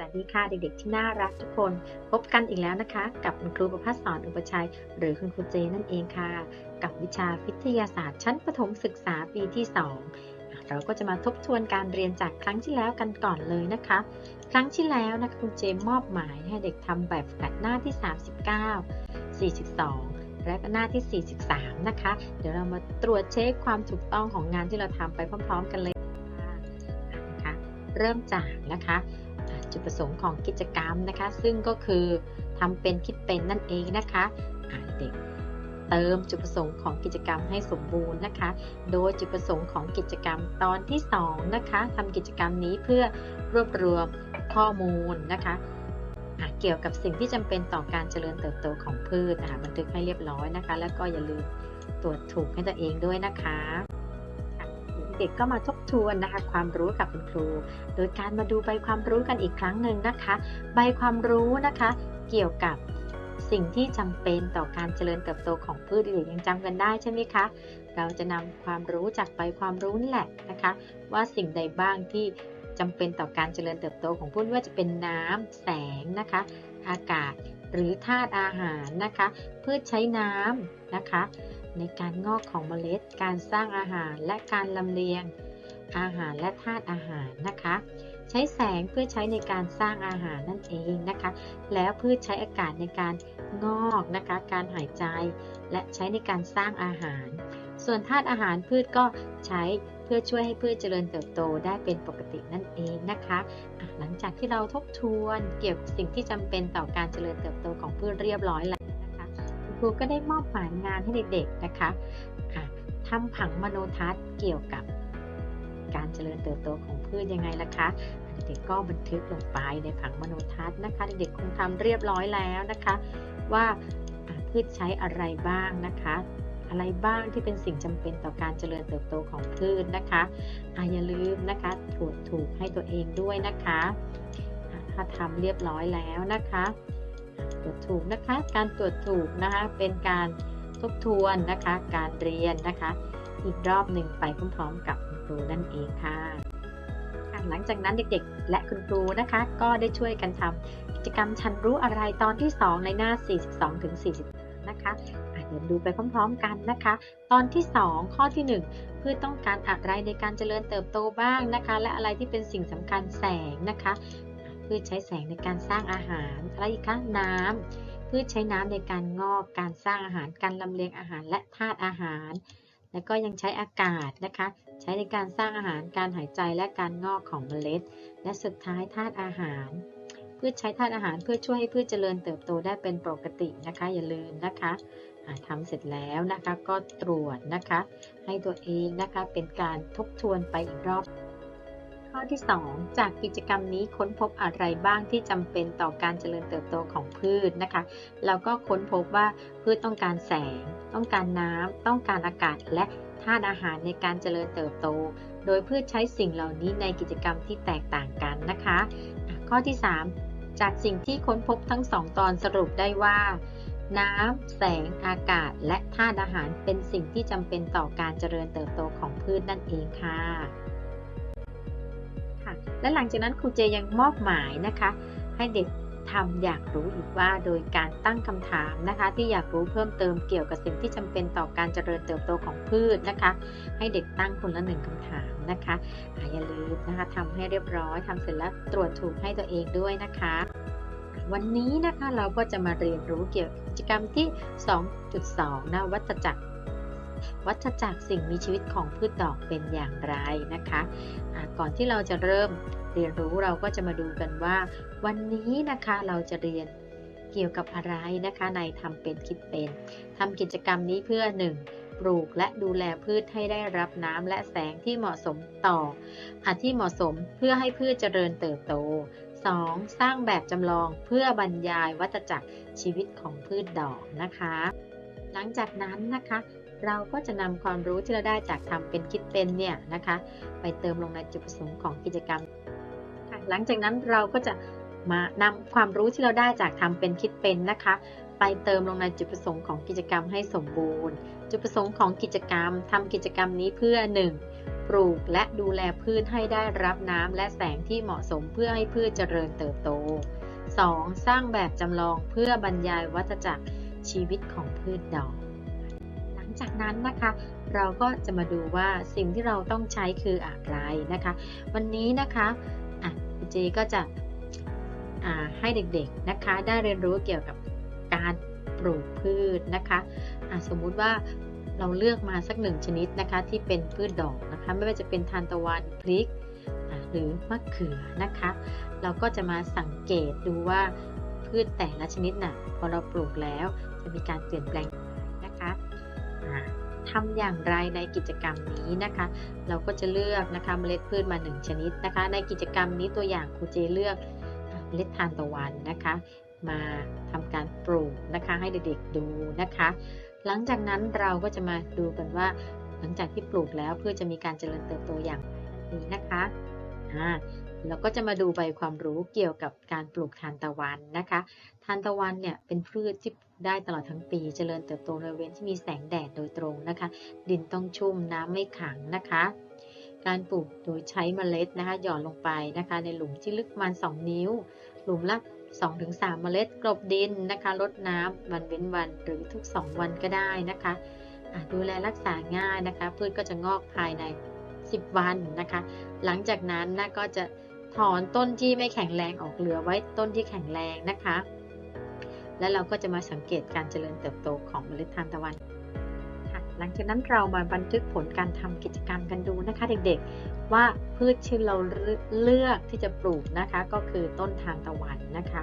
สวัสดีค่ะเด็กๆที่น่ารักทุกคน พบกันอีกแล้วนะคะ กับคุณครูประพัฒสอนอุปชัย หรือคุณครูเจนั่นเองค่ะ กับวิชาวิทยาศาสตร์ชั้นประถมศึกษาปีที่ 2 เราก็จะมาทบทวนการเรียนจากครั้งที่แล้วกันก่อนเลยนะคะ ครั้งที่แล้วนะคะคุณเจมมอบหมายให้เด็กทำแบบฝึกหัดหน้าที่ 39 42และก็หน้าที่ 43 นะคะ เดี๋ยวเรามาตรวจเช็คความถูกต้องของงานที่เราทำไปพร้อม ๆ กันเลยนะคะ เริ่มจากนะคะ จุดประสงค์ของกิจกรรมนะคะ ซึ่งก็คือทำเป็นคิดเป็นนั่นเองนะคะเด็ก เติมจุดประสงค์ของกิจกรรมให้สมบูรณ์นะคะ โดยจุดประสงค์ของกิจกรรมตอนที่2นะคะทำกิจกรรมนี้เพื่อรวบรวมข้อมูลนะคะเกี่ยวกับสิ่งที่จำเป็นต่อการเจริญเติบโตของพืชนะคะบันทึกให้เรียบร้อยนะคะ แล้วก็อย่าลืมตรวจถูกให้ตัวเองด้วยนะคะเด็กก็มาทบทวนนะคะความรู้กับคุณครู โดยการมาดูใบความรู้กันอีกครั้งหนึ่งนะคะ ใบความรู้นะคะ เกี่ยวกับ สิ่งที่จำเป็นต่อการเจริญเติบโตของพืชเด็กยังจำกันได้ใช่ไหมคะ เราจะนำความรู้จากใบความรู้นี่แหละนะคะ ว่าสิ่งใดบ้างที่จำเป็นต่อการเจริญเติบโตของพืชว่าจะเป็นน้ำแสงนะคะ อากาศหรือธาตุอาหารนะคะ พืชใช้น้ำนะคะ ในการงอกของเมล็ด การสร้างอาหารและการลำเลียงอาหารและธาตุอาหารนะคะ ใช้แสงเพื่อใช้ในการสร้างอาหารนั่นเองนะคะ แล้วพืชใช้อากาศในการงอกนะคะ การหายใจ และใช้ในการสร้างอาหาร ส่วนธาตุอาหารพืชก็ใช้เพื่อช่วยให้พืชเจริญเติบโตได้เป็นปกตินั่นเองนะคะะหลังจากที่เราทบทวนเกี่ยวกับสิ่งที่จำเป็นต่อการเจริญเติบโตของพืชเรียบร้อยแล้วนะคะคุณครูก็ได้มอบหมายงานให้เด็กๆนะคะะทำผังมโนทัศน์เกี่ยวกับการเจริญเติบโตของพืชยังไงล่ะคะ เด็กๆก็บันทึกลงไปในผังมโนทัศน์นะคะ เด็กๆคงทำเรียบร้อยแล้วนะคะ ว่าพืชใช้อะไรบ้างนะคะ อะไรบ้างที่เป็นสิ่งจำเป็นต่อการเจริญเติบโตของพืชนะคะออย่าลืมนะคะตรวจถูกให้ตัวเองด้วยนะคะ ถ้าทำเรียบร้อยแล้วนะคะตรวจถูกนะคะ การตรวจถูกนะคะเป็นการทบทวนนะคะ การเรียนนะคะ อีกรอบหนึ่งไปพร้อมๆกับครูนั่นเองค่ะ หลังจากนั้นเด็กๆ และคุณครูนะคะ ก็ได้ช่วยกันทำกิจกรรมฉันรู้อะไรตอนที่ 2 ในหน้า 42ถึง43นะคะเดี๋ยวดูไปพร้อมๆกันนะคะ ตอนที่ 2 ข้อที่ 1 พืชต้องการอะไรในการเจริญเติบโตบ้างนะคะ และอะไรที่เป็นสิ่งสำคัญแสงนะคะพืชใช้แสงในการสร้างอาหารอะไรอีกคะน้ำพืชใช้น้ำในการงอก การสร้างอาหาร การลำเลียงอาหารและธาตุอาหาร แล้วก็ยังใช้อากาศนะคะ ใช้ในการสร้างอาหารการหายใจและการงอกของเมล็ด และสุดท้ายธาตุอาหารพืชใช้ธาตุอาหารเพื่อช่วยให้พืชเจริญเติบโตได้เป็นปกตินะคะ อย่าลืมนะคะอ่าทำเสร็จแล้วนะคะก็ตรวจนะคะ ให้ตัวเองนะคะเป็นการทบทวนไปอีกรอบ ข้อที่ 2 จากกิจกรรมนี้ค้นพบอะไรบ้างที่จำเป็นต่อการเจริญเติบโตของพืชนะคะเราก็ค้นพบว่าพืชต้องการแสง ต้องการน้ำต้องการอากาศและธาตุอาหารในการเจริญเติบโต โดยพืชใช้สิ่งเหล่านี้ในกิจกรรมที่แตกต่างกันนะคะ ข้อที่ 3 จากสิ่งที่ค้นพบทั้ง 2 ตอนสรุปได้ว่า น้ำ แสง อากาศ และธาตุอาหารเป็นสิ่งที่จำเป็นต่อการเจริญเติบโตของพืชนั่นเองค่ะ และหลังจากนั้นครูเจยังมอบหมายนะคะ ให้เด็กทำอยากรู้อีกว่าโดยการตั้งคำถามนะคะ ที่อยากรู้เพิ่มเติมเกี่ยวกับสิ่งที่จำเป็นต่อการเจริญเติบโตของพืชนะคะ ให้เด็กตั้งคนละหนึ่งคำถามนะคะอย่าลืมนะคะทำให้เรียบร้อยทำเสร็จแล้วตรวจถูกให้ตัวเองด้วยนะคะ วันนี้นะคะเราก็จะมาเรียนรู้เกี่ยวกับกิจกรรมที่ 2.2นะวัฏจักร วัฏจักรสิ่งมีชีวิตของพืชดอกเป็นอย่างไรนะคะะก่อนที่เราจะเริ่มเรียนรู้เราก็จะมาดูกันว่า วันนี้นะคะเราจะเรียนเกี่ยวกับอะไรนะคะในทำเป็นคิดเป็นทำกิจกรรมนี้เพื่อ 1. ปลูกและดูแลพืชให้ได้รับน้ำและแสงที่เหมาะสมต่ออาที่เหมาะสมเพื่อให้พืชเจริญเติบโต 2. สร้างแบบจำลองเพื่อบรรยายวัฏจักรชีวิตของพืชดอกนะคะ หลังจากนั้นนะคะ เราก็จะนำความรู้ที่เราได้จากทำเป็นคิดเป็นเนี่ยนะคะ ไปเติมลงในจุดประสงค์ของกิจกรรม หลังจากนั้นเราก็จะมานำความรู้ที่เราได้จากทำเป็นคิดเป็นนะคะ ไปเติมลงในจุดประสงค์ของกิจกรรมให้สมบูรณ์ จุดประสงค์ของกิจกรรมทำกิจกรรมนี้เพื่อ 1. ปลูกและดูแลพืชให้ได้รับน้ำและแสงที่เหมาะสมเพื่อให้พืชเจริญเติบโต 2. สร้างแบบจำลองเพื่อบรรยายวัฏจักรชีวิตของพืชดอก จากนั้นนะคะ เราก็จะมาดูว่าสิ่งที่เราต้องใช้คืออะไรนะคะ วันนี้นะคะอะเจก็จะอ่าให้เด็กๆนะคะได้เรียนรู้เกี่ยวกับการปลูกพืชนะคะะสมมุติว่าเราเลือกมาสักหนึ่งชนิดนะคะที่เป็นพืชดอกนะคะไม่ว่าจะเป็นทานตะวันพริกหรือมะเขือนะคะ เราก็จะมาสังเกตดูว่าพืชแต่ละชนิดน่ะพอเราปลูกแล้วจะมีการเปลี่ยนแปลง ทำอย่างไรในกิจกรรมนี้นะคะ เราก็จะเลือกนะคะเมล็ดพืชมา 1 ชนิดนะคะ ในกิจกรรมนี้ตัวอย่างครูเจเลือกเมล็ดทานตะวันนะคะ มาทำการปลูกนะคะให้เด็กๆดูนะคะ หลังจากนั้นเราก็จะมาดูกันว่า หลังจากที่ปลูกแล้วเพืชจะมีการเจริญเติบโตอย่างไรนั่นเองนะคะอ่า เราก็จะมาดูใบความรู้เกี่ยวกับการปลูกทานตะวันนะคะ ทานตะวันเนี่ยเป็นพืชที่ได้ตลอดทั้งปี เจริญเติบโตในบริเวณที่มีแสงแดดโดยตรงนะคะ ดินต้องชุ่มน้ำไม่ขังนะคะ การปลูกโดยใช้เมล็ดนะคะ หย่อนลงไปนะคะ ในหลุมที่ลึกประมาณ 2 นิ้ว หลุมละ2-3 เมล็ดกลบดินนะคะรดน้ำวันเว้นวันหรือทุก 2 วันก็ได้นะคะะดูแลรักษาง่ายนะคะ พืชก็จะงอกภายใน 10 วันนะคะ หลังจากนั้นนะก็จะ ถอนต้นที่ไม่แข็งแรงออกเหลือไว้ต้นที่แข็งแรงนะคะ แล้วเราก็จะมาสังเกตการเจริญเติบโตของเมล็ดทานตะวันค่ะหลังจากนั้นเรามาบันทึกผลการทำกิจกรรมกันดูนะคะเด็กๆ ว่าพืชที่เราเลือกที่จะปลูกนะคะก็คือต้นทานตะวันนะคะ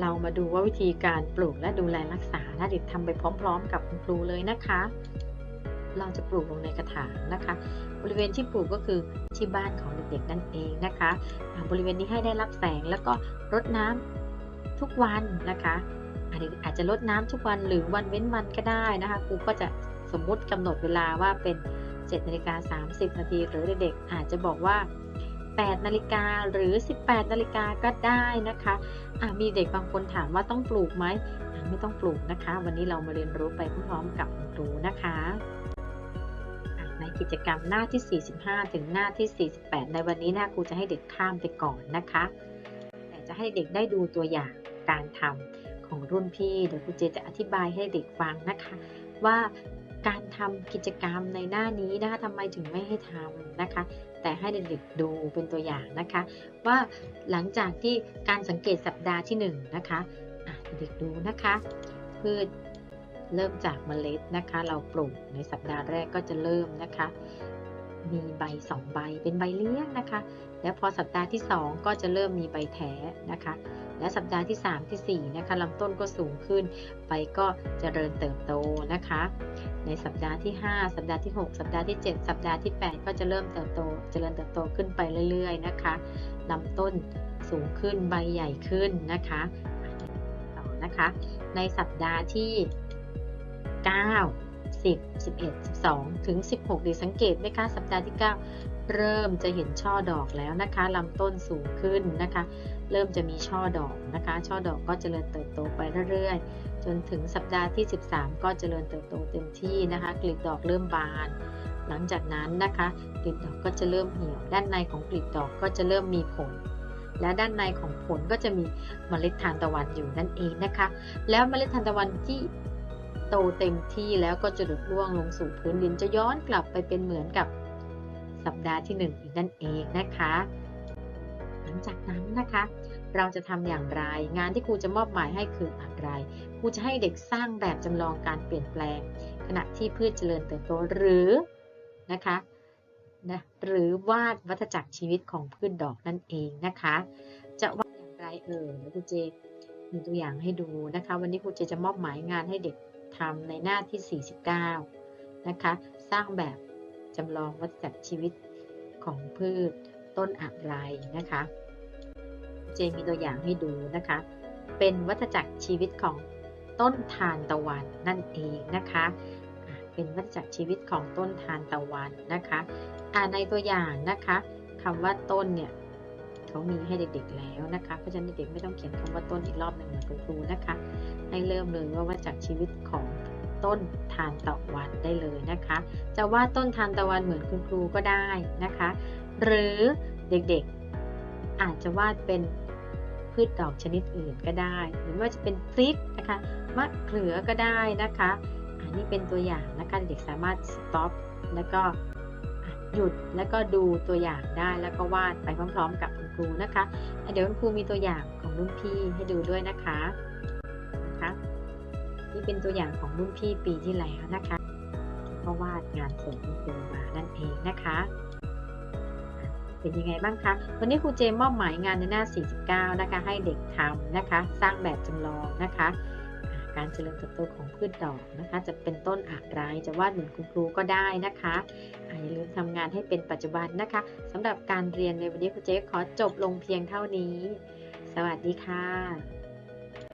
เรามาดูว่าวิธีการปลูกและดูแลรักษานะเด็กทำไปพร้อม ๆ กับคุณครูเลยนะคะ เราจะปลูกลงในกระถางนะคะ บริเวณที่ปลูกก็คือที่บ้านของเด็กๆนั่นเองนะคะ บริเวณนี้ให้ได้รับแสงแล้วก็รดน้ำทุกวันนะคะอาจอาจจะรดน้ำทุกวันหรือวันเว้นวันก็ได้นะคะครูก็จะสมมุติกำหนดเวลาว่าเป็น7นาฬิกา30นาทีหรือเด็กๆอาจจะบอกว่า 8นาฬิกาหรือ 18นาฬิกาก็ได้นะคะอะมีเด็กบางคนถามว่าต้องปลูกไหมไม่ต้องปลูกนะคะ วันนี้เรามาเรียนรู้ไปพร้อมๆกับครูนะคะ ในกิจกรรมหน้าที่ 45 ถึงหน้าที่ 48 ในวันนี้นะครูจะให้เด็กข้ามไปก่อนนะคะ แต่จะให้เด็กได้ดูตัวอย่างการทำของรุ่นพี่เดี๋ยวครูเจจะอธิบายให้เด็กฟังนะคะ ว่าการทำกิจกรรมในหน้านี้นะคะทำไมถึงไม่ให้ทำนะคะ แต่ให้เด็กๆดูเป็นตัวอย่างนะคะ ว่าหลังจากที่การสังเกตสัปดาห์ที่1นะคะอะเด็กดูนะคะพืช เริ่มจากเมล็ดนะคะ เราปลูกในสัปดาห์แรกก็จะเริ่มนะคะ มีใบ2ใบเป็นใบเลี้ยงนะคะ แล้วพอสัปดาห์ที่ 2 ก็จะเริ่มมีใบแท้นะคะ และสัปดาห์ที่ 3 ที่ 4 นะคะลำต้นก็สูงขึ้นใบก็เจริญเติบโตนะคะ ในสัปดาห์ที่ 5 สัปดาห์ที่ 6 สัปดาห์ที่ 7 สัปดาห์ที่ 8 ก็จะเริ่มเติบโตเจริญเติบโตขึ้นไปเรื่อย ๆ นะคะลำต้นสูงขึ้นใบใหญ่ขึ้นนะคะต่อนะคะ ในสัปดาห์ที่ 9 10 11 12 ถึง 16 ดีสังเกตไหมคะสัปดาห์ที่ 9 เริ่มจะเห็นช่อดอกแล้วนะคะลำต้นสูงขึ้นนะคะ เริ่มจะมีช่อดอกนะคะ ช่อดอกก็เจริญเติบโตไปเรื่อยๆ จนถึงสัปดาห์ที่ 13 ก็เจริญเติบโตเต็มที่นะคะกลีบดอกเริ่มบาน หลังจากนั้นนะคะกลีบดอกก็จะเริ่มเหี่ยว ด้านในของกลีบดอกก็จะเริ่มมีผลและด้านในของผลก็จะมีเมล็ดทานตะวันอยู่นั่นเองนะคะ แล้วเมล็ดทานตะวันที่ โตเต็มที่แล้วก็จะหลุดร่วงลงสู่พื้นดินจะย้อนกลับไปเป็นเหมือนกับสัปดาห์ที่หนึ่งอีกนั่นเองนะคะ หลังจากนั้นนะคะ เราจะทำอย่างไร งานที่ครูจะมอบหมายให้คืออะไรครูจะให้เด็กสร้างแบบจำลองการเปลี่ยนแปลง ขณะที่พืชเจริญเติบโตหรือนะคะนะหรือวาดวัฏจักรชีวิตของพืชดอกนั่นเองนะคะ จะวาดอย่างไรเอ่ยครูเจมีตัวอย่างให้ดูนะคะ วันนี้ครูเจจะมอบหมายงานให้เด็ก ทำในหน้าที่ 49 นะคะ สร้างแบบจำลองวัฏจักรชีวิตของพืชต้นอะไรนะคะ เจมีตัวอย่างให้ดูนะคะ เป็นวัฏจักรชีวิตของต้นทานตะวันนั่นเองนะคะ เป็นวัฏจักรชีวิตของต้นทานตะวันนะคะอ่าในตัวอย่างนะคะคำว่าต้นเนี่ย เขามีให้เด็กๆแล้วนะคะ เพราะฉะนั้นเด็กๆไม่ต้องเขียนคำว่าต้นอีกรอบหนึ่งเหมือนคุณครูนะคะ ให้เริ่มเลยว่าว่าจากชีวิตของต้นทานตะวันได้เลยนะคะ จะวาดต้นทานตะวันเหมือนคุณครูก็ได้นะคะ หรือเด็กๆอาจจะวาดเป็นพืชดอกชนิดอื่นก็ได้ หรือว่าจะเป็นพริกนะคะมะเขือก็ได้นะคะ อันนี้เป็นตัวอย่างนะคะเด็กสามารถ stop แล้วก็ หยุดแล้วก็ดูตัวอย่างได้แล้วก็วาดไปพร้อม ๆ กับคุณครูนะคะเดี๋ยวคุณครูมีตัวอย่างของรุ่นพี่ให้ดูด้วยนะคะนะคะนี่เป็นตัวอย่างของรุ่นพี่ปีที่แล้วนะคะก็วาดงานส่งคุณครูมานั่นเองนะคะ เป็นยังไงบ้างคะวันนี้ครูเจมมอบหมายงานในหน้า 49 นะคะ ให้เด็กทำนะคะ สร้างแบบจำลองนะคะ การเจริญเติบโตของพืชดอกนะคะ จะเป็นต้นอะไรจะวาดเหมือนคุณครูก็ได้นะคะอาอย่าลืมทำงานให้เป็นปัจจุบันนะคะสำหรับการเรียนในวันนี้ครูเจ๊ขอจบลงเพียงเท่านี้ สวัสดีค่ะ